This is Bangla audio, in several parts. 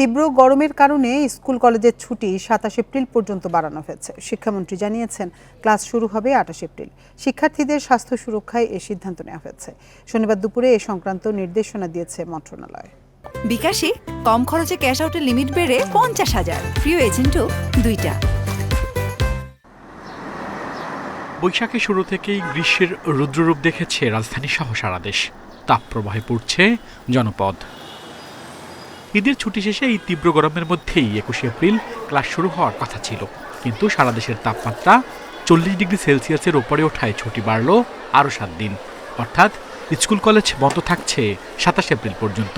তীব্র গরমের কারণে স্কুল কলেজের ছুটি সাতাশ এপ্রিল পর্যন্ত বাড়ানো হয়েছে। শিক্ষামন্ত্রী জানিয়েছেন ক্লাস শুরু হবে আঠাশ এপ্রিল। শিক্ষার্থীদের স্বাস্থ্য সুরক্ষায় এ সিদ্ধান্ত নেওয়া হয়েছে। শনিবার দুপুরে এ সংক্রান্ত নির্দেশনা দিয়েছে মন্ত্রণালয়। বিকাশে কম খরচে ক্যাশ আউটের লিমিট বেড়ে পঞ্চাশ হাজার। প্রিয় এজেন্টও দুইটা। বৈশাখের শুরু থেকেই গ্রীষ্মের রুদ্ররূপ দেখেছে রাজধানী সহ সারা দেশ। তাপপ্রবাহে পড়ছে জনপদ। ঈদের ছুটি শেষে এই তীব্র গরমের মধ্যেই একুশে এপ্রিল ক্লাস শুরু হওয়ার কথা ছিল। কিন্তু সারা দেশের তাপমাত্রা চল্লিশ ডিগ্রি সেলসিয়াসের ওপরে ওঠায় ছুটি বাড়ল আরও সাত দিন। অর্থাৎ স্কুল কলেজ বন্ধ থাকছে সাতাশ এপ্রিল পর্যন্ত।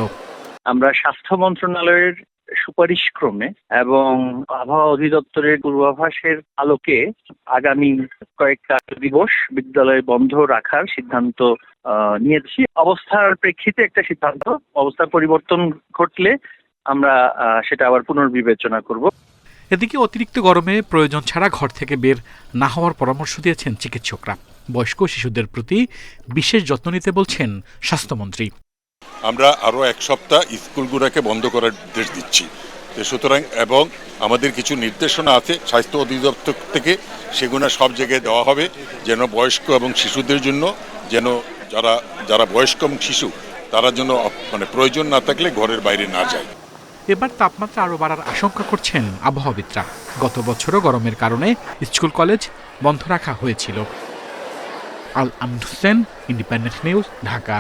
আমরা স্বাস্থ্য মন্ত্রণালয়ের সুপারিশ ক্রমে এবং আবহাওয়া অধিদপ্তরের পূর্বাভাসের আলোকে আগামী কয়েকটা দিবস বিদ্যালয় বন্ধ রাখার সিদ্ধান্ত নিয়েছি। অবস্থার প্রেক্ষিতে একটা সিদ্ধান্ত, অবস্থার পরিবর্তন ঘটলে আমরা সেটা আবার পুনর্বিবেচনা করব। এদিকে অতিরিক্ত গরমে প্রয়োজন ছাড়া ঘর থেকে বের না হওয়ার পরামর্শ দিয়েছেন চিকিৎসকরা। বয়স্ক শিশুদের প্রতি বিশেষ যত্ন নিতে বলছেন স্বাস্থ্যমন্ত্রী। আমরা আরও এক সপ্তাহ স্কুলগুলোকে বন্ধ করার নির্দেশ দিচ্ছি। সুতরাং এবং আমাদের কিছু নির্দেশনা আছে, স্বাস্থ্য অধিদপ্তর থেকে সেগুলো সব জায়গায় দেওয়া হবে, যেন বয়স্ক এবং শিশুদের জন্য যেন যারা যারা বয়স্ক এবং শিশু, তারা যেন মানে প্রয়োজন না থাকলে ঘরের বাইরে না যায়। এবার তাপমাত্রা আরও বাড়ার আশঙ্কা করছেন আবহাওয়াবিদরা। গত বছরও গরমের কারণে স্কুল, কলেজ বন্ধ রাখা হয়েছিল। Al Amad Hossain, independent news, Dhaka.